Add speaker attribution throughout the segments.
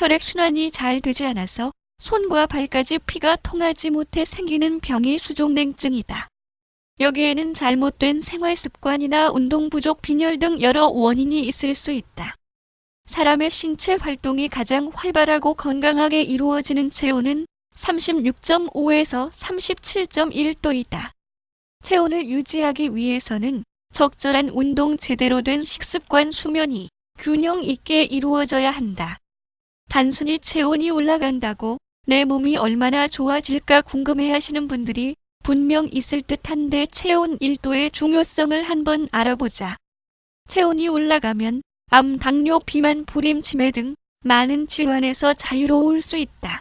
Speaker 1: 혈액순환이 잘 되지 않아서 손과 발까지 피가 통하지 못해 생기는 병이 수족냉증이다. 여기에는 잘못된 생활 습관이나 운동 부족 빈혈 등 여러 원인이 있을 수 있다. 사람의 신체 활동이 가장 활발하고 건강하게 이루어지는 체온은 36.5에서 37.1도이다. 체온을 유지하기 위해서는 적절한 운동 제대로 된 식습관 수면이 균형 있게 이루어져야 한다. 단순히 체온이 올라간다고 내 몸이 얼마나 좋아질까 궁금해 하시는 분들이 분명 있을 듯한데 체온 1도의 중요성을 한번 알아보자. 체온이 올라가면 암, 당뇨, 비만, 불임, 치매 등 많은 질환에서 자유로울 수 있다.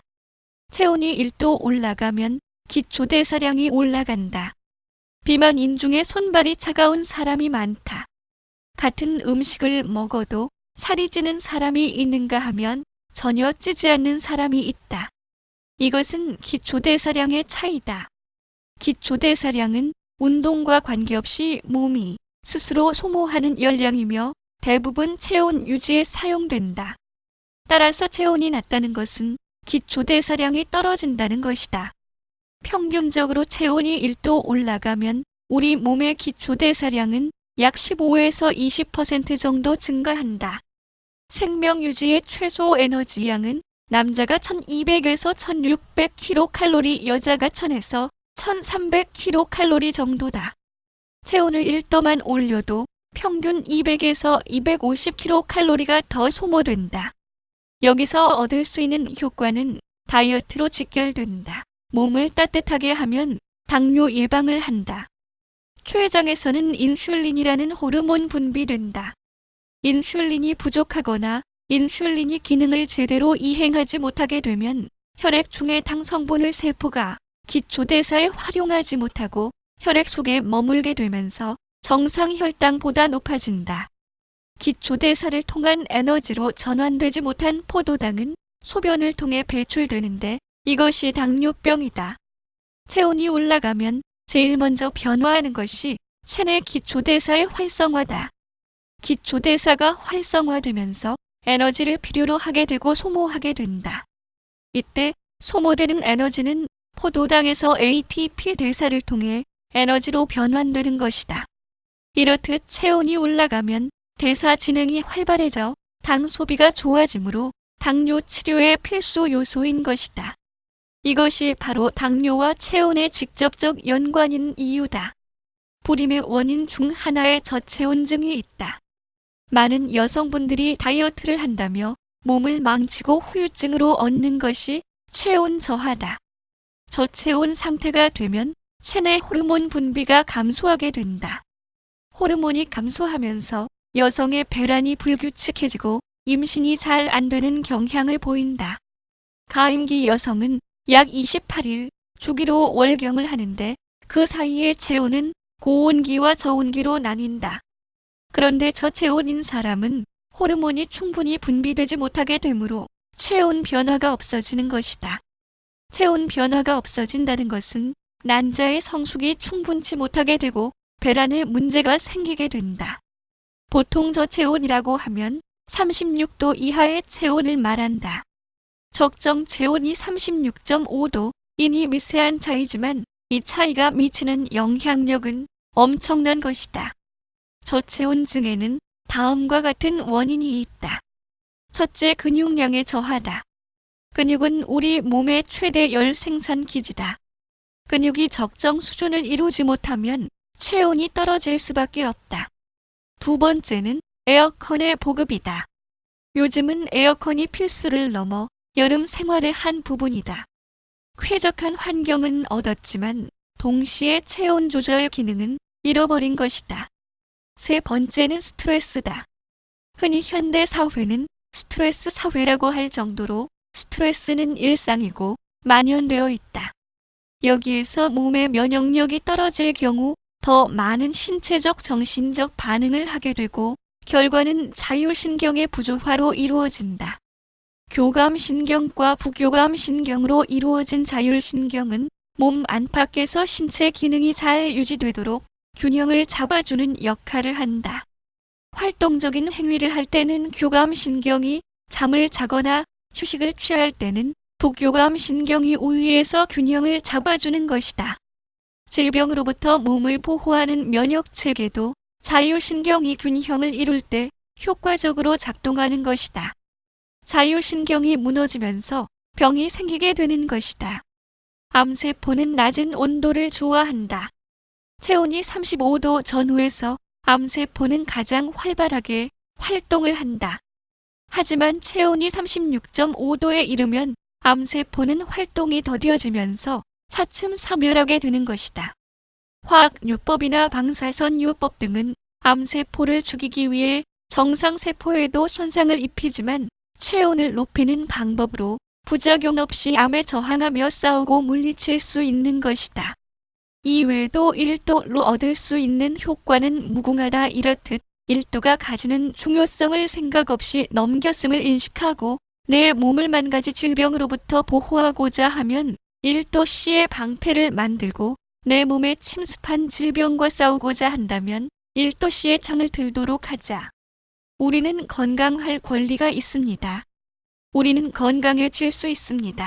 Speaker 1: 체온이 1도 올라가면 기초대사량이 올라간다. 비만인 중에 손발이 차가운 사람이 많다. 같은 음식을 먹어도 살이 찌는 사람이 있는가 하면 전혀 찌지 않는 사람이 있다. 이것은 기초대사량의 차이다. 기초대사량은 운동과 관계없이 몸이 스스로 소모하는 열량이며 대부분 체온 유지에 사용된다. 따라서 체온이 낮다는 것은 기초대사량이 떨어진다는 것이다. 평균적으로 체온이 1도 올라가면 우리 몸의 기초대사량은 약 15에서 20% 정도 증가한다. 생명 유지의 최소 에너지 양은 남자가 1200에서 1600kcal, 여자가 1000에서 1300kcal 정도다. 체온을 1도만 올려도 평균 200에서 250kcal가 더 소모된다. 여기서 얻을 수 있는 효과는 다이어트로 직결된다. 몸을 따뜻하게 하면 당뇨 예방을 한다. 췌장에서는 인슐린이라는 호르몬 분비된다. 인슐린이 부족하거나 인슐린이 기능을 제대로 이행하지 못하게 되면 혈액 중의 당 성분을 세포가 기초대사에 활용하지 못하고 혈액 속에 머물게 되면서 정상 혈당보다 높아진다. 기초대사를 통한 에너지로 전환되지 못한 포도당은 소변을 통해 배출되는데 이것이 당뇨병이다. 체온이 올라가면 제일 먼저 변화하는 것이 체내 기초대사의 활성화다. 기초대사가 활성화되면서 에너지를 필요로 하게 되고 소모하게 된다. 이때 소모되는 에너지는 포도당에서 ATP 대사를 통해 에너지로 변환되는 것이다. 이렇듯 체온이 올라가면 대사 지능이 활발해져 당 소비가 좋아지므로 당뇨 치료의 필수 요소인 것이다. 이것이 바로 당뇨와 체온의 직접적 연관인 이유다. 불임의 원인 중 하나의 저체온증이 있다. 많은 여성분들이 다이어트를 한다며 몸을 망치고 후유증으로 얻는 것이 체온 저하다. 저체온 상태가 되면 체내 호르몬 분비가 감소하게 된다. 호르몬이 감소하면서 여성의 배란이 불규칙해지고 임신이 잘 안 되는 경향을 보인다. 가임기 여성은 약 28일 주기로 월경을 하는데 그 사이의 체온은 고온기와 저온기로 나뉜다. 그런데 저체온인 사람은 호르몬이 충분히 분비되지 못하게 되므로 체온 변화가 없어지는 것이다. 체온 변화가 없어진다는 것은 난자의 성숙이 충분치 못하게 되고 배란에 문제가 생기게 된다. 보통 저체온이라고 하면 36도 이하의 체온을 말한다. 적정 체온이 36.5도, 이니 미세한 차이지만 이 차이가 미치는 영향력은 엄청난 것이다. 저체온 증에는 다음과 같은 원인이 있다. 첫째, 근육량의 저하다. 근육은 우리 몸의 최대 열 생산 기지다. 근육이 적정 수준을 이루지 못하면 체온이 떨어질 수밖에 없다. 두 번째는 에어컨의 보급이다. 요즘은 에어컨이 필수를 넘어 여름 생활의 한 부분이다. 쾌적한 환경은 얻었지만 동시에 체온 조절 기능은 잃어버린 것이다. 세 번째는 스트레스다. 흔히 현대 사회는 스트레스 사회라고 할 정도로 스트레스는 일상이고 만연되어 있다. 여기에서 몸의 면역력이 떨어질 경우 더 많은 신체적 정신적 반응을 하게 되고 결과는 자율신경의 부조화로 이루어진다. 교감신경과 부교감신경으로 이루어진 자율신경은 몸 안팎에서 신체 기능이 잘 유지되도록 균형을 잡아주는 역할을 한다. 활동적인 행위를 할 때는 교감 신경이 잠을 자거나 휴식을 취할 때는 북교감 신경이 우위에서 균형을 잡아주는 것이다. 질병으로부터 몸을 보호하는 면역 체계도 자율신경이 균형을 이룰 때 효과적으로 작동하는 것이다. 자율신경이 무너지면서 병이 생기게 되는 것이다. 암세포는 낮은 온도를 좋아한다. 체온이 35도 전후에서 암세포는 가장 활발하게 활동을 한다. 하지만 체온이 36.5도에 이르면 암세포는 활동이 더뎌지면서 차츰 사멸하게 되는 것이다. 화학요법이나 방사선요법 등은 암세포를 죽이기 위해 정상세포에도 손상을 입히지만 체온을 높이는 방법으로 부작용 없이 암에 저항하며 싸우고 물리칠 수 있는 것이다. 이외에도 1도로 얻을 수 있는 효과는 무궁하다 이렇듯 1도가 가지는 중요성을 생각 없이 넘겼음을 인식하고 내 몸을 만 가지 질병으로부터 보호하고자 하면 1도씨의 방패를 만들고 내 몸에 침습한 질병과 싸우고자 한다면 1도씨의 창을 들도록 하자. 우리는 건강할 권리가 있습니다. 우리는 건강해질 수 있습니다.